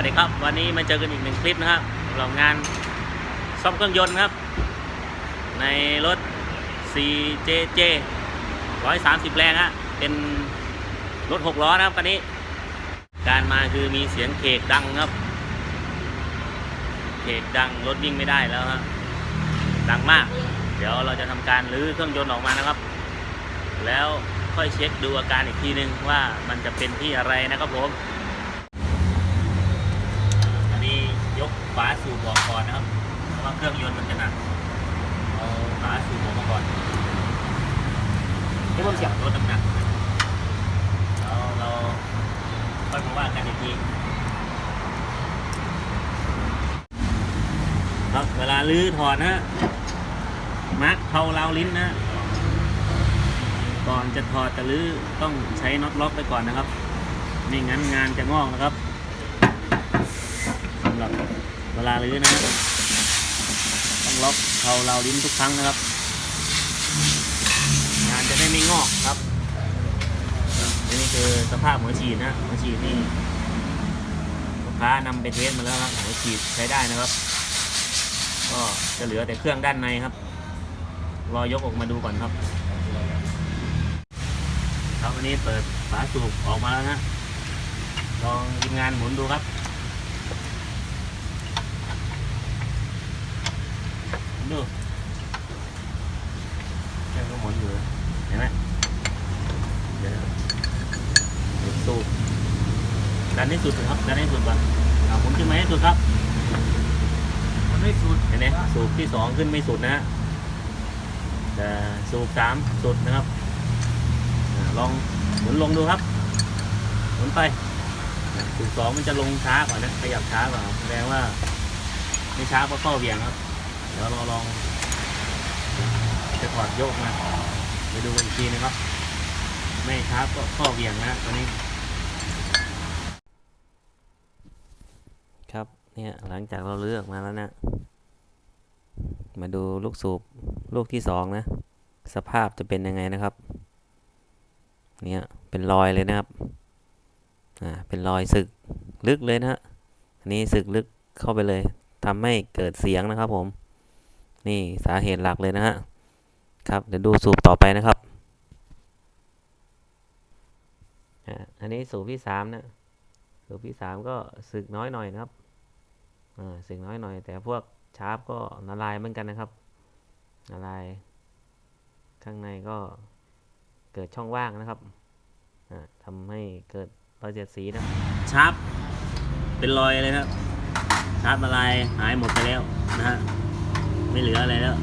วัสดีครับ วันนี้มาเจอกันอีกหนึ่งคลิปนะครับสำหรับงานซ่อมเครื่องยนต์ครับ ในรถ CJJ 130 แรงฮะเป็นรถ 6 ล้อนะครับคันนี้ การมาคือมีเสียงเคกดังครับ เคกดังรถวิ่งไม่ได้แล้วฮะดังมาก เดี๋ยวเราจะทำการรื้อเครื่องยนต์ออกมานะครับ แล้วค่อยเช็คดูอาการอีกทีนึงว่ามันจะเป็นที่อะไรนะครับผม อันนี้ยก ฝาสูบออกก่อนนะครับเพราะว่าเครื่องยนต์มันจะหนักเอาฝาสูบออกมาก่อนเดี๋ยวผมเสียบ ลดน้ำหนักแล้วเราค่อยมาว่ากันอีกทีครับเวลาลื้อถอดนะฮะมาร์คเทาลาวลิ้นนะฮะก่อนจะถอดจะลื้อต้องใช้น็อตล็อกไปก่อนนะครับไม่งั้นงานจะงอกนะครับสำหรับ เวลาเลื้อนะต้องล็อกเทาลาลิ้นทุกครั้งนะครับ งานจะได้ไม่งอกครับนี่คือสภาพหัวฉีดนะหัวฉีดนี่ลูกค้านำไปเทสมาแล้วครับหัวฉีดใช้ได้นะครับ ก็จะเหลือแต่เครื่องด้านในครับรอยกออกมาดูก่อนครับ ครับวันนี้เปิดฝาสูบออกมาแล้วนะลองทีมงานหมุนดูครับหมุน ดูเครื่องก็หมุนอยู่เห็นไหมเดี๋ยวเดี๋ยวสูบดันให้สุดครับดันให้สุดก่อนเอาหมุนขึ้นมาให้สุดครับมันไม่สุดเห็นไหมสูบที่สองขึ้นไม่สุดนะฮะแต่สูบสามสุดนะครับอ่าลองหมุนลงดูครับหมุนไปอ่าสูบสองมันจะลงช้ากว่านะขยับช้ากว่าแสดงว่าไม่ช้าเพราะข้อเหวี่ยงครับเดี๋ยวเราลองจะถอดโยกนะไปดูอีกทีนะครับ ไม่ช้าก็ข้อเหวี่ยงนะตัวนี้ ครับเนี่ยหลังจากเราเลือกมาแล้วนะ มาดูลูกสูบลูกที่สองนะ สภาพจะเป็นยังไงนะครับ เนี่ยเป็นรอยเลยนะครับอ่าเป็นรอยสึกลึกเลยนะฮะอันนี้สึกลึกเข้าไปเลยทำให้เกิดเสียงนะครับผม นี่สาเหตุหลักเลยนะฮะครับเดี๋ยวดูสูบต่อไปนะครับอันนี้สูบที่สามนะสูบที่สามก็สึกน้อยหน่อยนะครับอ่าสึกน้อยหน่อย แต่พวกชาร์ปก็ละลายเหมือนกันนะครับละลาย ข้างในก็เกิดช่องว่างนะครับอ่าทำให้เกิดรอยเสียดสีนะชาร์ปเป็นรอยเลยครับชาร์ปละลายหายหมดไปแล้วนะฮะ ไม่เหลืออะไรแล้ว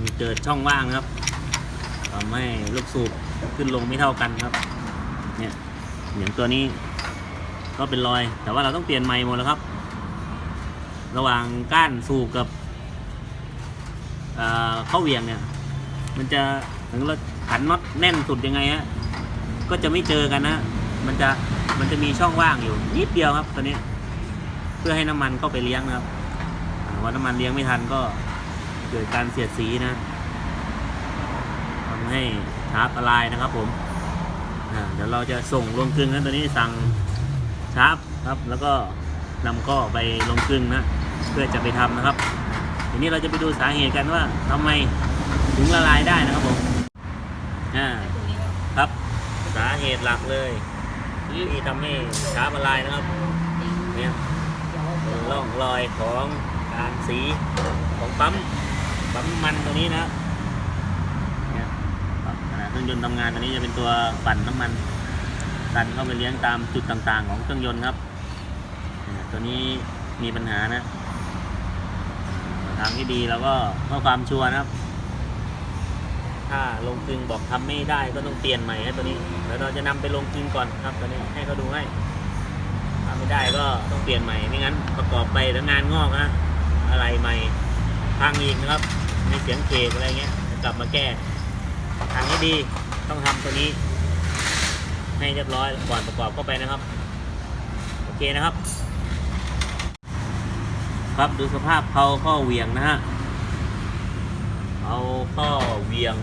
มีเกิดช่องว่างครับทำให้ลูกสูบขึ้นลงไม่เท่ากันครับ เนี่ยอย่างตัวนี้ก็เป็นรอย แต่ว่าเราต้องเปลี่ยนใหม่หมดแล้วครับ ระหว่างก้านสูบกับเข้าเหวียงเนี่ย มันจะถึงเราขันน็อตแน่นสุดยังไงฮะก็จะไม่เจอกันนะ มันจะมันจะมีช่องว่างอยู่นิดเดียวครับตัวนี้ เพื่อให้น้ำมันเข้าไปเลี้ยงนะครับ ว่าน้ำมันเลี้ยงไม่ทันก็เกิดการเสียดสีนะทำให้ชาร์ปละลายนะครับผมเดี๋ยวเราจะส่งลงกลึงนะตัวนี้สั่งชาร์ปครับ แล้วก็นำข้อไปลงกลึงนะเพื่อจะไปทำนะครับทีนี้เราจะไปดูสาเหตุกันว่าทำไมถึงละลายได้นะครับผมอ่าครับสาเหตุหลักเลยที่ทำให้ชาร์ปละลายนะครับเนี่ยร่องรอยของ การสีของปั๊มปั๊มมันตัวนี้นะเนี่ยครับขณะเครื่องยนต์ทำงานตัวนี้จะเป็นตัวปั่นน้ำมันดันเข้าไปเลี้ยงตามจุดต่างๆ ของเครื่องยนต์ครับ ตัวนี้มีปัญหานะ ทางที่ดีแล้วก็เพื่อความชัวร์นะครับ ถ้าลงกลึงบอกทำไม่ได้ก็ต้องเปลี่ยนใหม่ให้ตัวนี้แล้วเราจะนำไปลงกลึงก่อนครับตัวนี้ให้เขาดูให้ทำไม่ได้ก็ต้องเปลี่ยนใหม่ไม่งั้นประกอบไปแล้วงานงอกนะ อะไรใหม่พังอีกนะครับ มีเสียงเคกอะไรเงี้ยกลับมาแก้ทางที่ดีต้องทำตัวนี้ ให้เรียบร้อยก่อนประกอบเข้าไปนะครับ โอเคนะครับ ครับดูสภาพเพาข้อเวียงนะฮะเอาข้อเวียง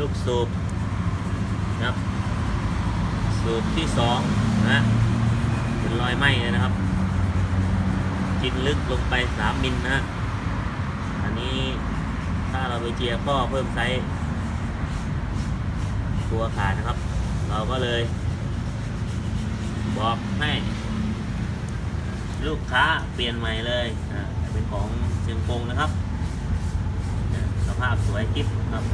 ลูกสูบนะครับ สูบที่สองนะเป็นรอยไหม้นะครับ กินลึกลงไปสามมิลนะฮะ อันนี้ถ้าเราไปเจียก็เพิ่มไซส์ตัวขาดนะครับ เราก็เลย บอกให้ ลูกค้าเปลี่ยนใหม่เลยเป็นของเชียงกงนะครับ สภาพสวยกิ๊บครับ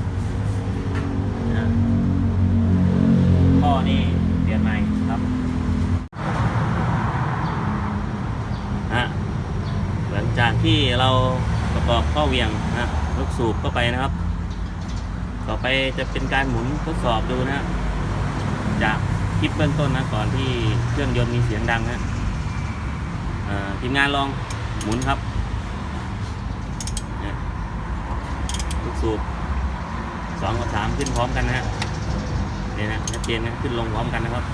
ข้อนี่เปลี่ยนใหม่ครับฮะหลังจาก ที่เราประกอบข้อเหวียงนะลูกสูบเข้าไปนะครับ ต่อไปจะเป็นการหมุนทดสอบดูนะจากคลิปเบื้องต้นนะก่อนที่เครื่องยนต์มีเสียงดังนะทีมงานลองหมุนครับลูกสูบสองกับสามขึ้นพร้อมกันนะฮะเนี่ยนะชัดเจนนะขึ้นลงพร้อมกันนะครับ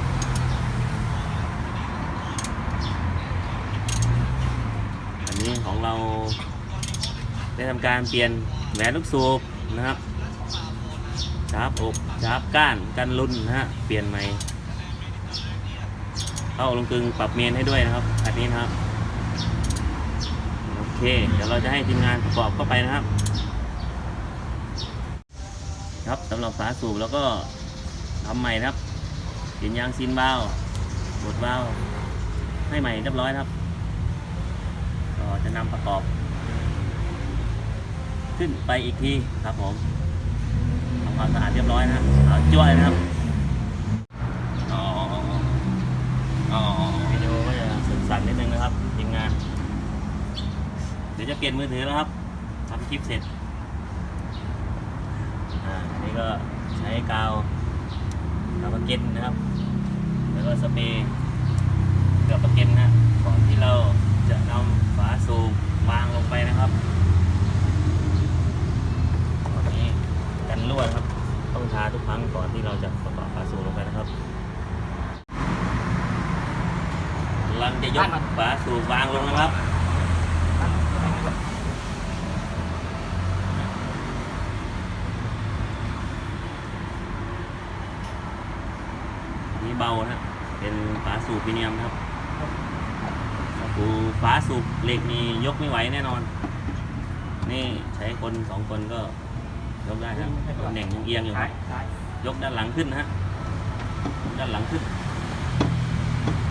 นี้ของเราได้ทำการเปลี่ยนแหวนลูกสูบนะครับชาร์ปอกชาร์ปก้านกันรุนนะฮะเปลี่ยนใหม่เข้าลงกึงปรับเมนให้ด้วยนะครับอันนี้นะครับโอเคเดี๋ยวเราจะให้ทีมงานประกอบเข้าไปนะครับ ครับสำหรับฝาสูบแล้วก็ทำใหม่นะครับเปลี่ยนยางซีนวาล์วบดวาให้ใหม่เรียบร้อยนะครับ ก็จะนำประกอบ ขึ้นไปอีกทีครับผมทำความสะอาดเรียบร้อยนะเอาจ้วยนะครับวิดีโอก็จะสั่นๆนิดนึงนะครับทีมงาน เดี๋ยวจะเปลี่ยนมือถือแล้วครับทำคลิปเสร็จอ่าอันนี้ก็ใช้กาวกาวปะเก็นนะครับ แล้วก็สเปรย์เกลือปะเก็นนะก่อนที่เรา จะนำฝาสูบวางลงไปนะครับตอนนี้กันรั่วครับ ต้องทาทุกครั้งก่อนที่เราจะประกอบฝาสูบลงไปนะครับกำลังจะยกฝาสูบวางลงนะครับนี่เบานะเป็นฝาสูบพรีเนียมครับ ดูฝาสูบเหล็กนี่ยกไม่ไหวแน่นอน นี่ใช้คนสองคนก็ยกได้ครับตำแหน่งยังเอียงอยู่ครับยกด้านหลังขึ้นนะฮะยกด้านหลังขึ้น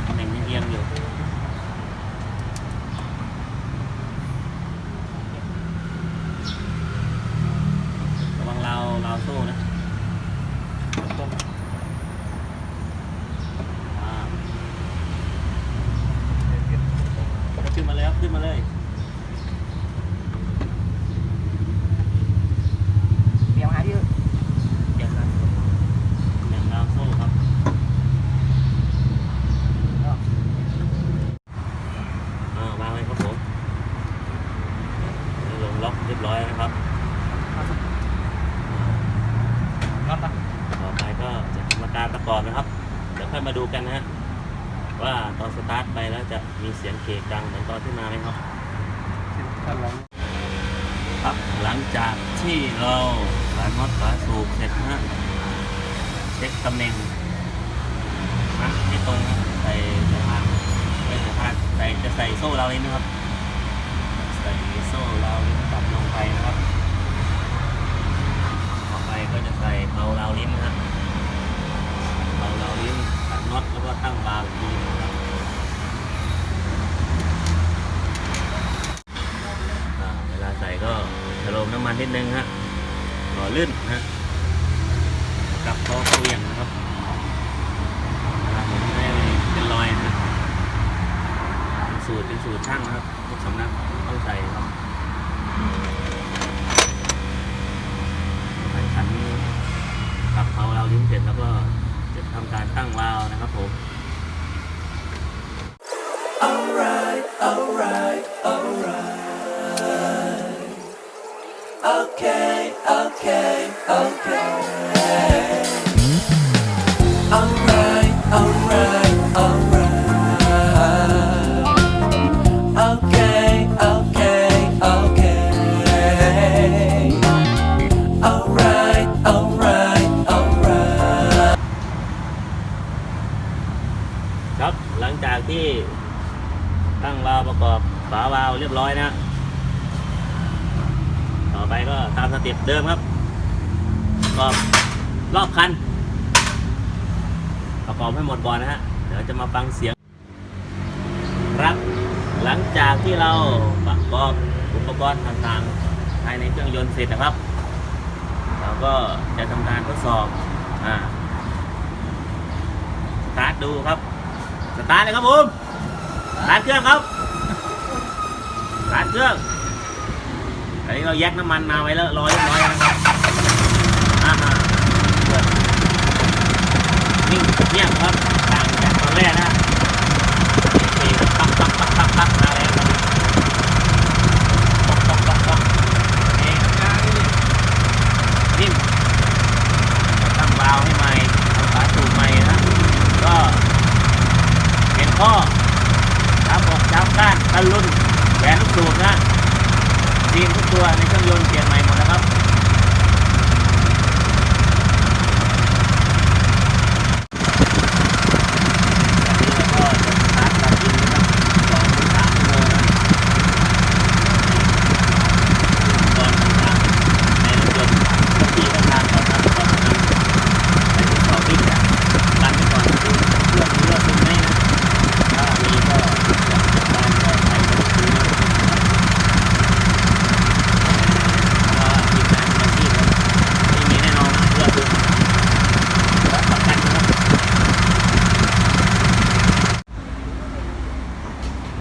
ตำแหน่งยังเอียงอยู่ระวังราวราวโซ่นะอ่าขึ้นมาเลยครับขึ้นมาเลย เดี๋ยวหาที่ เก็บครับหนึ่งราวโซ่ครับอ่าวางไว้ครับผมลงล็อกเรียบร้อยแล้วนะครับ น็อตนะ ต่อไปก็จะทำการประกอบนะครับ เดี๋ยวค่อย มาดูกันนะฮะว่าตอนสตาร์ทไปแล้วจะมีเสียงเคกดังเหมือนตอนที่มาไหมครับด้านหลังครับหลังจากที่เราฝาน็อตฝาสูบเสร็จนะฮะเช็คตำแหน่งนะให้ตรงนะใส่สะพานไม่สะพานใส่จะใส่โซ่เราวลิ้นะครับ ใส่โซ่เราลิ้นตัดลงไปนะครับ ต่อไปก็จะใส่เผาเราลิ้นนะฮะเผาเราลิ้น ตัดน็อตแล้วก็ตั้งวาล์วอีนะครับเวลาใส่ก็จะลมน้ำมันนิดนึงฮะหล่อลื่นฮะกับคอเขาเหวียงนะครับเวลาผมไม่เป็นรอยนะสูตรเป็นสูตรช่างนะครับทุกสำนักต้องใส่ครับ ทำการตั้งวาล์วนะครับผม Alright, alright, alright. Okay, okay, okay. เรียบร้อยนะ ต่อไปก็ตามสเต็ปเดิมครับกอบรอบคันประกอบให้หมดก่อนนะฮะ เดี๋ยวจะมาฟังเสียง ครับ หลังจากที่เราประกอบอุปกรณ์ต่างๆ ภายในเครื่องยนต์เสร็จนะครับ เราก็จะทำการทดสอบ อ่า สตาร์ทดูครับ สตาร์ทเลยครับผมสตาร์ทเครื่องครับ สตาร์ทเครื่อง อันนี้เราแยกน้ำมันมาไว้แล้วรอเรียบร้อยนะครับอ่าฮะเนิ่งเงียบครับต่างจากตอนแรกนะปักปักปักปักปักมาแล้วปักปักปักปักนี่นิ่มตั้งวาล์วให้ใหม่ทำฝาสูบใหม่นะ ก็เป็นข้อทับอกทับก้านกันรุ่นแหวน ลูกสูบนะดีมทุกตัวในเครื่องยนต์เปลี่ยนใหม่หมดนะครับ อันนี้เราก็จะสตาร์ทการบินนะครับสองถึงสามชั่วโมงนะก่อนต่างๆในรถยนต์ที่ทำงานก่อนนะก่อนทำงานไปทดสอบวิ่งนะกันไปก่อนดูเรื่องเรื่องตรงนี้นะถ้ามีก็จะจัดการแก้ไขกันอีกทีนะเพราะว่าทีมงานบางที่มันไม่มีแน่นอนนะเรื่องคือรับประกันนะครับ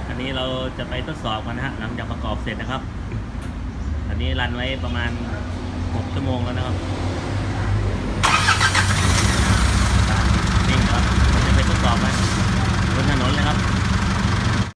อันนี้เราจะไปทดสอบกันนะฮะหลังจากประกอบเสร็จนะครับ อั นี้รันไว้ประมาณ 6 ชั่วโมงแล้วนะครับนิ่งครับจะไปทดสอบไหมบนถนนเลยครับ